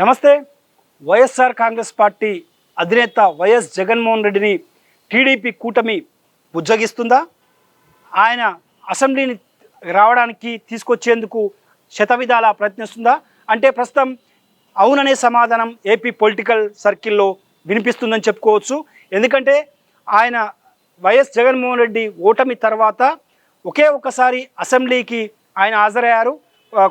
నమస్తే. వైఎస్ఆర్ కాంగ్రెస్ పార్టీ అధినేత వైఎస్ జగన్మోహన్ రెడ్డిని టీడీపీ కూటమి ఉజ్జగిస్తుందా ఆయన అసెంబ్లీని రావడానికి తీసుకొచ్చేందుకు శతవిధాల ప్రయత్నిస్తుందా? అంటే ప్రస్తుతం అవుననే సమాధానం ఏపీ పొలిటికల్ సర్కిల్లో వినిపిస్తుందని చెప్పుకోవచ్చు. ఎందుకంటే ఆయన వైఎస్ జగన్మోహన్ రెడ్డి ఓటమి తర్వాత ఒకే ఒక్కసారి అసెంబ్లీకి ఆయన హాజరయ్యారు.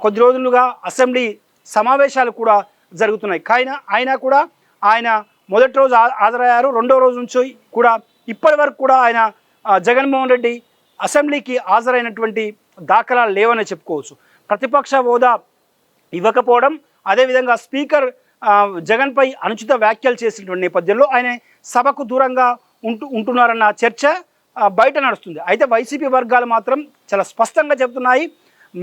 కొద్ది రోజులుగా అసెంబ్లీ సమావేశాలు కూడా జరుగుతున్నాయి. కానీ ఆయన కూడా ఆయన మొదటి రోజు హాజరయ్యారు. రెండో రోజు నుంచి కూడా ఇప్పటి వరకు కూడా ఆయన జగన్మోహన్ రెడ్డి అసెంబ్లీకి హాజరైనటువంటి దాఖలాలు లేవని చెప్పుకోవచ్చు. ప్రతిపక్ష హోదా ఇవ్వకపోవడం అదేవిధంగా స్పీకర్ జగన్పై అనుచిత వ్యాఖ్యలు చేసినటువంటి నేపథ్యంలో ఆయన సభకు దూరంగా ఉంటూ ఉంటున్నారన్న చర్చ బయట నడుస్తుంది. అయితే వైసీపీ వర్గాలు మాత్రం చాలా స్పష్టంగా చెబుతున్నాయి.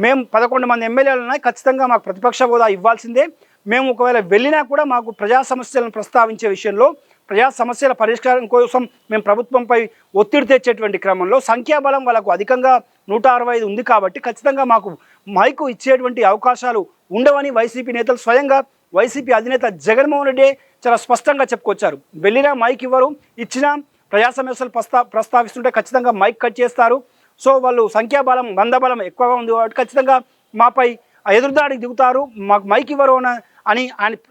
మేము పదకొండు మంది ఎమ్మెల్యేలు ఉన్నాయి. ఖచ్చితంగా మాకు ప్రతిపక్ష హోదా ఇవ్వాల్సిందే. మేము ఒకవేళ వెళ్ళినా కూడా మాకు ప్రజా సమస్యలను ప్రస్తావించే విషయంలో ప్రజా సమస్యల పరిష్కారం కోసం మేము ప్రభుత్వంపై ఒత్తిడి తెచ్చేటువంటి క్రమంలో సంఖ్యాబలం వాళ్ళకు అధికంగా నూట అరవై ఐదు ఉంది కాబట్టి ఖచ్చితంగా మాకు మైకు ఇచ్చేటువంటి అవకాశాలు ఉండవని వైసీపీ నేతలు స్వయంగా వైసీపీ అధినేత జగన్మోహన్ రెడ్డి చాలా స్పష్టంగా చెప్పుకొచ్చారు. వెళ్ళినా మైక్ ఇవ్వరు ఇచ్చినా ప్రజా సమస్యలు ప్రస్తా ప్రస్తావిస్తుంటే ఖచ్చితంగా మైక్ కట్ చేస్తారు. సో వాళ్ళు సంఖ్యాబలం మందబలం ఎక్కువగా ఉంది కాబట్టి ఖచ్చితంగా మాపై ఎదురుదాడికి దిగుతారు. మాకు మైక్ ఇవ్వరు అన- అని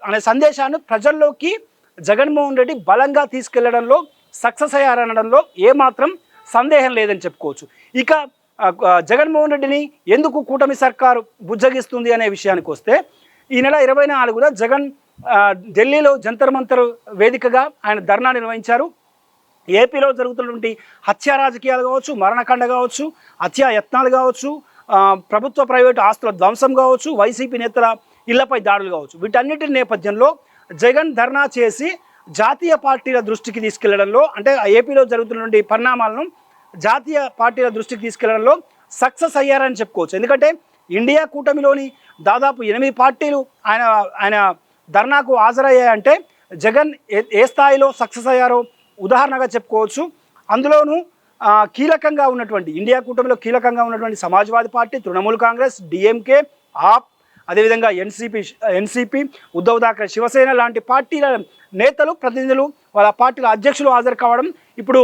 అనే సందేశాన్ని ప్రజల్లోకి జగన్మోహన్ రెడ్డి బలంగా తీసుకెళ్ళడంలో సక్సెస్ అయ్యారనడంలో ఏమాత్రం సందేహం లేదని చెప్పుకోవచ్చు. ఇక జగన్మోహన్ రెడ్డిని ఎందుకు కూటమి సర్కారు బుజ్జగిస్తుంది అనే విషయానికి వస్తే ఈ నెల ఇరవై నాలుగున జగన్ ఢిల్లీలో జంతర్ మంతర్ వేదికగా ఆయన ధర్నా నిర్వహించారు. ఏపీలో జరుగుతున్నటువంటి హత్యా రాజకీయాలు కావచ్చు మరణకాండ కావచ్చు హత్యా యత్నాలు కావచ్చు ప్రభుత్వ ప్రైవేటు ఆస్తుల ధ్వంసం కావచ్చు వైసీపీ నేతల ఇళ్ళపై దాడులు కావచ్చు. వీటన్నిటి నేపథ్యంలో జగన్ ధర్నా చేసి జాతీయ పార్టీల దృష్టికి తీసుకెళ్ళడంలో అంటే ఆ ఏపీలో జరుగుతున్నటువంటి పరిణామాలను జాతీయ పార్టీల దృష్టికి తీసుకెళ్ళడంలో సక్సెస్ అయ్యారని చెప్పుకోవచ్చు. ఎందుకంటే ఇండియా కూటమిలోని దాదాపు ఎనిమిది పార్టీలు ఆయన ఆయన ధర్నాకు హాజరయ్యాయంటే జగన్ ఏ ఏ స్థాయిలో సక్సెస్ అయ్యారో ఉదాహరణగా చెప్పుకోవచ్చు. అందులోనూ కీలకంగా ఉన్నటువంటి ఇండియా కూటమిలో కీలకంగా ఉన్నటువంటి సమాజ్వాదీ పార్టీ తృణమూల్ కాంగ్రెస్ డిఎంకే ఆప్ అదేవిధంగా ఎన్సీపీ ఎన్సీపీ ఉద్ధవ్ ఠాక్రే శివసేన లాంటి పార్టీల నేతలు ప్రతినిధులు వాళ్ళ పార్టీల అధ్యక్షులు హాజరు కావడం ఇప్పుడు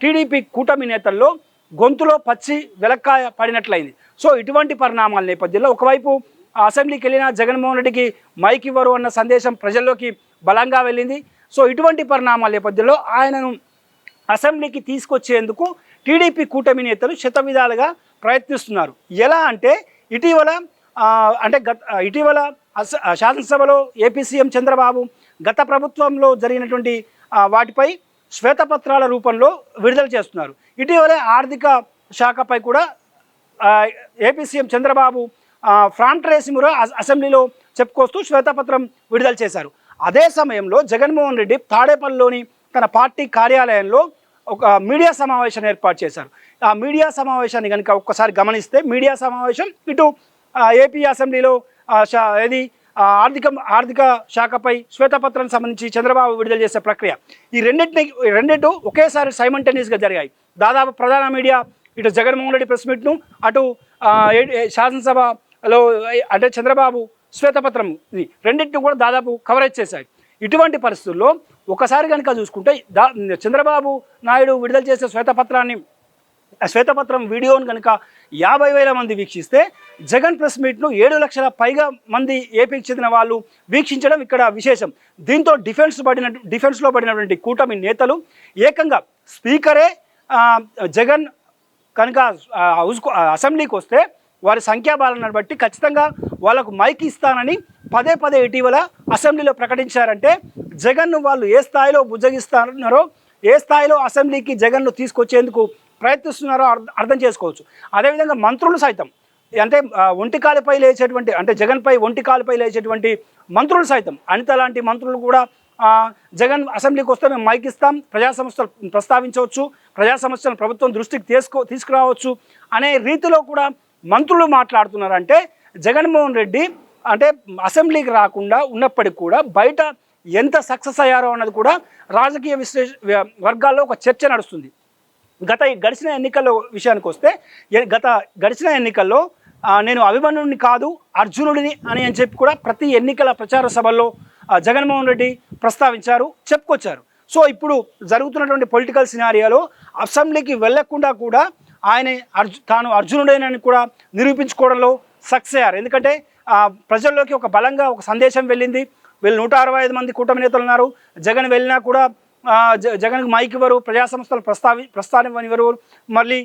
టీడీపీ కూటమి నేతల్లో గొంతులో పచ్చి వెలక్కాయ పడినట్లయింది. సో ఇటువంటి పరిణామాల నేపథ్యంలో ఒకవైపు ఆ అసెంబ్లీకి వెళ్ళిన జగన్మోహన్ రెడ్డికి మైక్ ఇవ్వరు అన్న సందేశం ప్రజల్లోకి బలంగా వెళ్ళింది. సో ఇటువంటి పరిణామాల నేపథ్యంలో ఆయనను అసెంబ్లీకి తీసుకొచ్చేందుకు టీడీపీ కూటమి నేతలు శతవిధాలుగా ప్రయత్నిస్తున్నారు. ఎలా అంటే ఇటీవల అంటే గత ఇటీవల శాసనసభలో ఏపీ సీఎం చంద్రబాబు గత ప్రభుత్వంలో జరిగినటువంటి వాటిపై శ్వేతపత్రాల రూపంలో విడుదల చేస్తున్నారు. ఇటీవలే ఆర్థిక శాఖపై కూడా ఏపీ సీఎం చంద్రబాబు ఆ, అసెంబ్లీలో చెప్పుకొస్తూ శ్వేతపత్రం విడుదల చేశారు. అదే సమయంలో జగన్మోహన్ రెడ్డి తాడేపల్లిలోని తన పార్టీ కార్యాలయంలో ఒక మీడియా సమావేశం ఏర్పాటు చేశారు. ఆ మీడియా సమావేశాన్ని కనుక ఒక్కసారి గమనిస్తే మీడియా సమావేశం ఇటు ఏపీ అసెంబ్లీలో ఏది? ఆర్థిక ఆర్థిక శాఖపై శ్వేతపత్రానికి సంబంధించి చంద్రబాబు విడుదల చేసే ప్రక్రియ. ఈ రెండింటిని రెండింటి ఒకేసారి సైమంటేనియస్గా జరిగాయి. దాదాపు ప్రధాన మీడియా ఇటు జగన్మోహన్ రెడ్డి ప్రెస్ మీట్ను అటు శాసనసభలో అంటే చంద్రబాబు శ్వేతపత్రం ఇది రెండింటిని కూడా దాదాపు కవరేజ్ చేశాయి. ఇటువంటి పరిస్థితుల్లో ఒకసారి కనుక చూసుకుంటే దా చంద్రబాబు నాయుడు విడుదల చేసే శ్వేతపత్రాన్ని శ్వేతపత్రం వీడియోను కనుక యాభై వేల మంది వీక్షిస్తే జగన్ ప్రెస్ మీట్ను ఏడు లక్షల పైగా మంది ఏపీకి చెందిన వాళ్ళు వీక్షించడం ఇక్కడ విశేషం. దీంతో డిఫెన్స్ పడిన డిఫెన్స్లో పడినటువంటి కూటమి నేతలు ఏకంగా స్పీకరే జగన్ కనుక హౌస్ అసెంబ్లీకి వస్తే వారి సంఖ్యాబలాన్ని బట్టి ఖచ్చితంగా వాళ్ళకు మైక్ ఇస్తానని పదే పదే ఇటీవల అసెంబ్లీలో ప్రకటించారంటే జగన్ను వాళ్ళు ఏ స్థాయిలో బుజ్జగిస్తున్నారో ఏ స్థాయిలో అసెంబ్లీకి జగన్ను తీసుకొచ్చేందుకు ప్రయత్నిస్తున్నారో అర్థం చేసుకోవచ్చు. అదేవిధంగా మంత్రులు సైతం అంటే ఒంటికాలపై లేచేటువంటి అంటే జగన్పై ఒంటి కాలుపై లేచేటువంటి మంత్రులు సైతం అనిత లాంటి మంత్రులు కూడా జగన్ అసెంబ్లీకి వస్తే మేము మైక్ ఇస్తాం ప్రజా సమస్యలు ప్రస్తావించవచ్చు ప్రజా సమస్యలను ప్రభుత్వం దృష్టికి తీసుకో తీసుకురావచ్చు అనే రీతిలో కూడా మంత్రులు మాట్లాడుతున్నారంటే జగన్మోహన్ రెడ్డి అంటే అసెంబ్లీకి రాకుండా ఉన్నప్పటికీ కూడా బయట ఎంత సక్సెస్ అయ్యారో అన్నది కూడా రాజకీయ విశ్లేష వర్గాల్లో ఒక చర్చ నడుస్తుంది. గత గడిచిన ఎన్నికల్లో విషయానికి వస్తే గత గడిచిన ఎన్నికల్లో నేను అభిమన్యుడిని కాదు అర్జునుడిని అని అని చెప్పి కూడా ప్రతి ఎన్నికల ప్రచార సభల్లో జగన్మోహన్ రెడ్డి ప్రస్తావించారు చెప్పుకొచ్చారు. సో ఇప్పుడు జరుగుతున్నటువంటి పొలిటికల్ సినారియాలో అసెంబ్లీకి వెళ్ళకుండా కూడా ఆయన అర్జు తాను అర్జునుడేనని కూడా నిరూపించుకోవడంలో సక్సెస్ అయ్యారు. ఎందుకంటే ప్రజల్లోకి ఒక బలంగా ఒక సందేశం వెళ్ళింది. వీళ్ళు నూట అరవై ఐదు మంది కూటమి నేతలు ఉన్నారు. జగన్ వెళ్ళినా కూడా జగన్కి మైక్ ఇవ్వరు ప్రజా సంస్థలు ప్రస్తావి ప్రస్తావనివ్వరు మళ్ళీ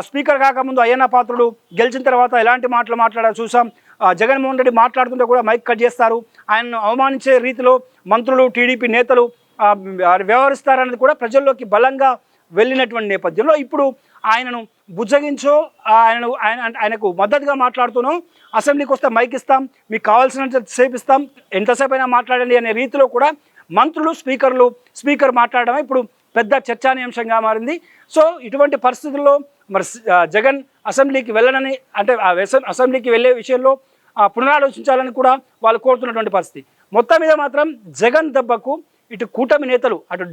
స్పీకర్ కాకముందు అయ్యన్న పాత్రుడు గెలిచిన తర్వాత ఎలాంటి మాటలు మాట్లాడారు చూసాం. ఆ, జగన్మోహన్ రెడ్డి మాట్లాడుతుంటే కూడా మైక్ కట్ చేస్తారు. ఆయనను అవమానించే రీతిలో మంత్రులు టీడీపీ నేతలు ఆ, వ్యవహరిస్తారన్నది కూడా ప్రజల్లోకి బలంగా వెళ్ళినటువంటి నేపథ్యంలో ఇప్పుడు ఆయనను బుజ్జగించో ఆయనను ఆయన ఆయనకు మద్దతుగా మాట్లాడుతున్నాం అసెంబ్లీకి వస్తే మైక్ ఇస్తాం. మీకు కావాల్సినంత సేపు ఇస్తాం. ఎంతసేపు అయినా మాట్లాడండి అనే రీతిలో కూడా మంత్రులు స్పీకర్లు స్పీకర్ మాట్లాడడం ఇప్పుడు పెద్ద చర్చానీయాంశంగా మారింది. సో ఇటువంటి పరిస్థితుల్లో మరి జగన్ అసెంబ్లీకి వెళ్ళనని అంటే ఆ వెస- అసెంబ్లీకి వెళ్ళే విషయంలో ఆ, పునరాలోచించాలని కూడా వాళ్ళు కోరుతున్నటువంటి పరిస్థితి. మొత్తం మీద మాత్రం జగన్ దెబ్బకు ఇటు కూటమి నేతలు అటు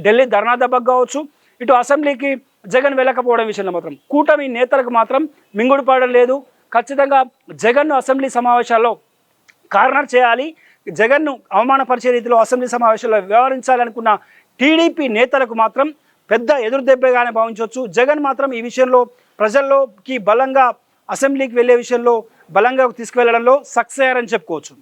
ఢిల్లీ ధర్నా దెబ్బకు కావచ్చు ఇటు అసెంబ్లీకి జగన్ వెళ్ళకపోవడం విషయంలో మాత్రం కూటమి నేతలకు మాత్రం మింగుడు లేదు. ఖచ్చితంగా జగన్ను అసెంబ్లీ సమావేశాల్లో కార్నర్ చేయాలి. జగన్ను అవమానపరిచే రీతిలో అసెంబ్లీ సమావేశంలో వ్యవహరించాలనుకున్న టీడీపీ నేతలకు మాత్రం పెద్ద ఎదురుదెబ్బగానే భావించవచ్చు. జగన్ మాత్రం ఈ విషయంలో ప్రజల్లోకి బలంగా అసెంబ్లీకి వెళ్ళే విషయంలో బలంగా తీసుకువెళ్ళడంలో సక్సెస్ అయ్యారని చెప్పుకోవచ్చు.